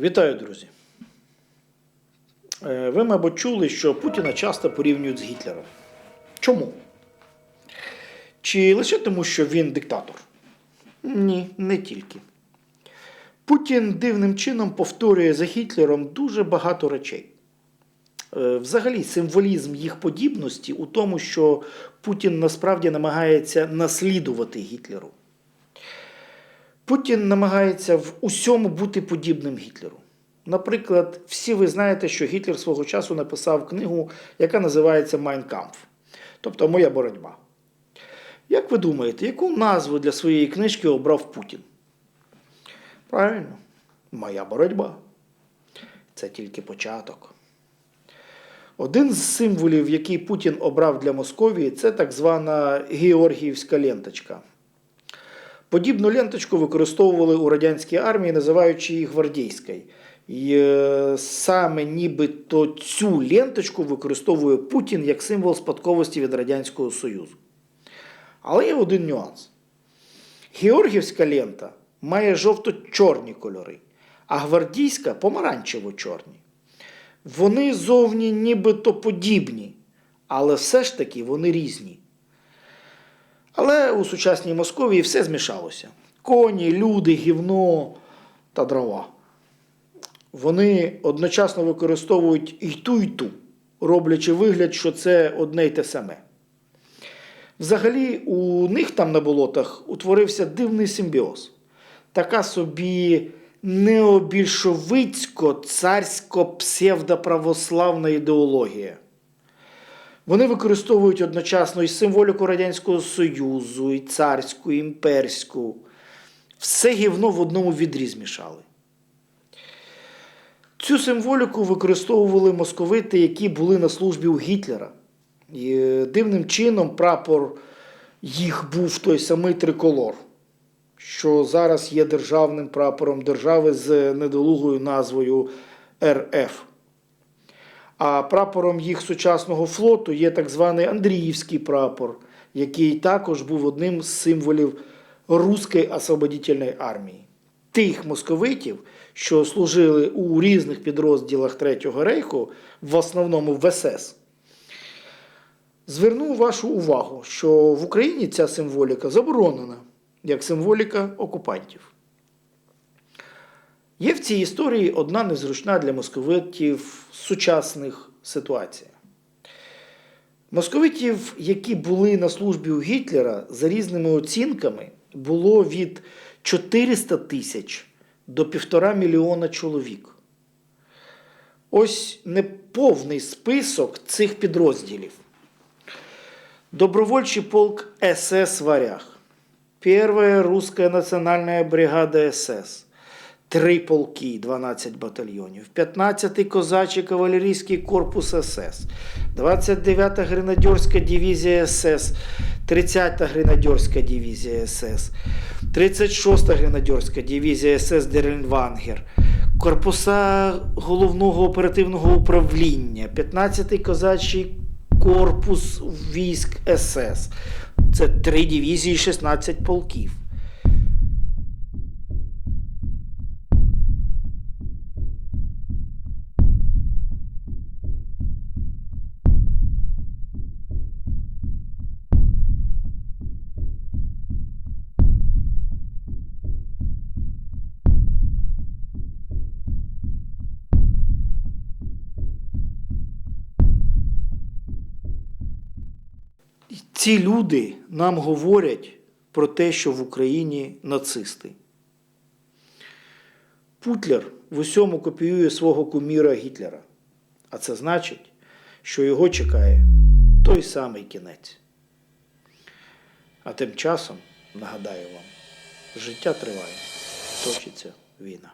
Вітаю, друзі. Е, Ви, мабуть, чули, що Путіна часто порівнюють з Гітлером. Чому? Чи лише тому, що він диктатор? Ні, не тільки. Путін дивним чином повторює за Гітлером дуже багато речей. Е, Взагалі, символізм їх подібності у тому, що Путін насправді намагається наслідувати Гітлеру. Путін намагається в усьому бути подібним Гітлеру. Наприклад, всі ви знаєте, що Гітлер свого часу написав книгу, яка називається Kampf, тобто Моя боротьба. Як ви думаєте, яку назву для своєї книжки обрав Путін? Правильно, Моя боротьба. Це тільки початок. Один з символів, який Путін обрав для Московії, це так звана Георгіївська ленточка. Подібну ленточку використовували у радянській армії, називаючи її гвардійською. І е, саме нібито цю ленточку використовує Путін як символ спадковості від Радянського Союзу. Але є один нюанс. Георгівська лента має жовто-чорні кольори, а гвардійська помаранчево-чорні. Вони зовні нібито подібні, але все ж таки вони різні. Але у сучасній Московії все змішалося: коні, люди, гівно та дрова. Вони одночасно використовують і ту, і ту, роблячи вигляд, що це одне й те саме. Взагалі, у них там на болотах утворився дивний симбіоз. Така собі необільшовицько-царсько-псевдоправославна ідеологія. Вони використовують одночасно і символіку Радянського Союзу, і царську, і імперську. Все гівно в одному відрі змішали. Цю символіку використовували московити, які були на службі у Гітлера. І е, дивним чином прапор їх був той самий триколор, що зараз є державним прапором держави з недолугою назвою РФ. А прапором їх сучасного флоту є так званий Андріївський прапор, який також був одним з символів Руської освободительної армії. Тих московитів, що служили у різних підрозділах Третього рейху, в основному в СС. Зверну вашу увагу, що в Україні ця символіка заборонена як символіка окупантів. Є в цій історії одна незручна для московитів сучасних ситуація. Московитів, які були на службі у Гітлера, за різними оцінками, було від 400 тисяч до півтора мільйона чоловік. Ось неповний список цих підрозділів. Добровольчий полк СС «Варяг», Первая русская национальная бригада СС, три полки, 12 батальйонів, 15-й козачий кавалерійський корпус СС, 29-та гренадерська дивізія СС, 30-та гренадерська дивізія СС, 36-та гренадерська дивізія СС Деренвангер, корпуса головного оперативного управління, 15-й козачий корпус військ СС. Це три дивізії, 16 полків. Ці люди нам говорять про те, що в Україні нацисти. Путлер в усьому копіює свого куміра Гітлера. А це значить, що його чекає той самий кінець. А тим часом, нагадаю вам, життя триває, точиться війна.